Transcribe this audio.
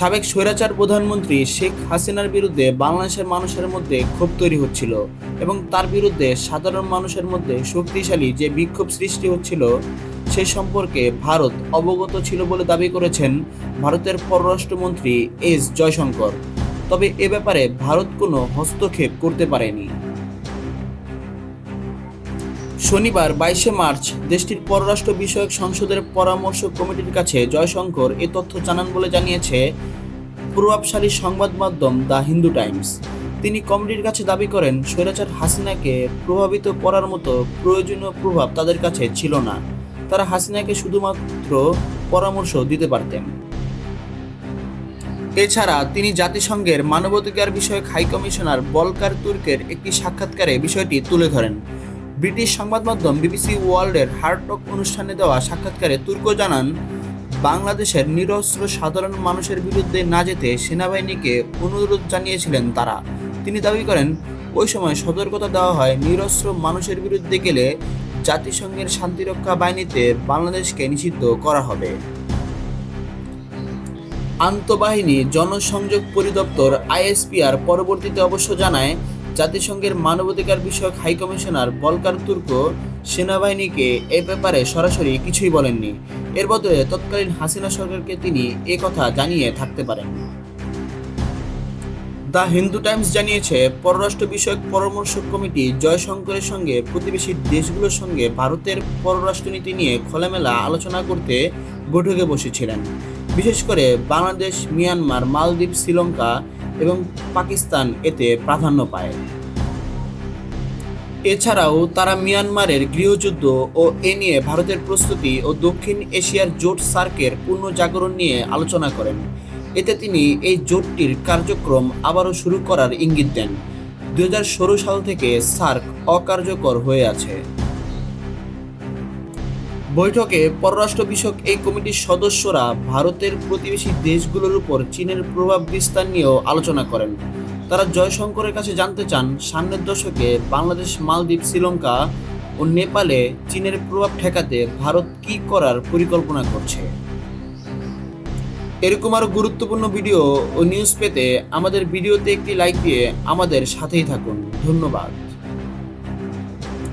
সাবেক স্বৈরাচার প্রধানমন্ত্রী শেখ হাসিনার বিরুদ্ধে বাংলাদেশের মানুষের মধ্যে ক্ষোভ তৈরি হচ্ছিল এবং তার বিরুদ্ধে সাধারণ মানুষের মধ্যে শক্তিশালী যে বিক্ষোভ সৃষ্টি হচ্ছিল, সে সম্পর্কে ভারত অবগত ছিল বলে দাবি করেছেন ভারতের পররাষ্ট্রমন্ত্রী এস জয়শঙ্কর। তবে এ ব্যাপারে ভারত কোনো হস্তক্ষেপ করতে পারেনি। শনিবার বাইশে মার্চ দেশটির পররাষ্ট্র বিষয়ক সংসদের পরামর্শ কমিটির কাছে জয়শঙ্কর এ তথ্য জানান বলে জানিয়েছে প্রভাবশালী সংবাদ মাধ্যম দ্য হিন্দু টাইমস। তিনি কমিটির কাছে দাবি করেন, স্বৈরাচার হাসিনাকে প্রভাবিত করার মতো প্রয়োজনীয় প্রভাব তাদের কাছে ছিল না। তারা হাসিনাকে শুধুমাত্র পরামর্শ দিতে পারতেন। এছাড়া তিনি জাতিসংঘের মানবাধিকার বিষয়ক হাই কমিশনার বলকার তুর্কের একটি সাক্ষাৎকারে বিষয়টি তুলে ধরেন। ব্রিটিশ সংবাদ মাধ্যম বিবিসি ওয়ার্ল্ডের হার্টক অনুষ্ঠানে দেওয়া সাক্ষাৎকারে তুর্ক জানান, বাংলাদেশের নিরস্ত্র সাধারণ মানুষের বিরুদ্ধে না যেতে সেনাবাহিনীকে অনুরোধ জানিয়েছিলেন তারা। তিনি দাবি করেন, ওই সময় সতর্কতা দেওয়া হয় নিরস্ত্র মানুষের বিরুদ্ধে গেলে জাতিসংঘের শান্তিরক্ষা বাহিনীতে বাংলাদেশকে নিষিদ্ধ করা হবে। আন্তঃবাহিনী জনসংযোগ পরিদপ্তর আইএসপিআর পরবর্তীতে অবশ্য জানায় জাতিসংঘের মানবাধিকার বিষয়ক হাই কমিশনার বলকার তুর্ক সেনাবাহিনীকে এ ব্যাপারে সরাসরি কিছুই বলেননি। এর বদলে তৎকালীন হাসিনা সরকারকে তিনি এ কথা জানিয়ে থাকতে পারেন। দ্য হিন্দু টাইমস জানিয়েছে, পররাষ্ট্র বিষয়ক পরামর্শ কমিটি জয়শঙ্করের সঙ্গে প্রতিবেশী দেশগুলোর সঙ্গে ভারতের পররাষ্ট্রনীতি নিয়ে খোলামেলা আলোচনা করতে বৈঠকে বসেছিলেন। বিশেষ করে বাংলাদেশ, মিয়ানমার, মালদ্বীপ, শ্রীলঙ্কা এবং পাকিস্তান এতে প্রাধান্য পায়। এছাড়াও তারা মিয়ানমারের গৃহযুদ্ধ ও এ নিয়ে ভারতের প্রস্তুতি ও দক্ষিণ এশিয়ার জোট সার্কের পূর্ণ জাগরণ নিয়ে আলোচনা করেন। এতে তিনি এই জোটটির কার্যক্রম আবারও শুরু করার ইঙ্গিত দেন। দু হাজার ষোলো সাল থেকে সার্ক অকার্যকর হয়ে আছে। বৈঠকে পররাষ্ট্র বিষয়ক এই কমিটির সদস্যরা ভারতের প্রতিবেশী দেশগুলোর উপর চীনের প্রভাব বিস্তার নিয়েও আলোচনা করেন। তারা জয়শঙ্করের কাছে জানতে চান, সামনের দশকে বাংলাদেশ, মালদ্বীপ, শ্রীলঙ্কা ও নেপালে চীনের প্রভাব ঠেকাতে ভারত কী করার পরিকল্পনা করছে। এরকম আরও গুরুত্বপূর্ণ ভিডিও ও নিউজ পেতে আমাদের ভিডিওতে একটি লাইক দিয়ে আমাদের সাথেই থাকুন। ধন্যবাদ।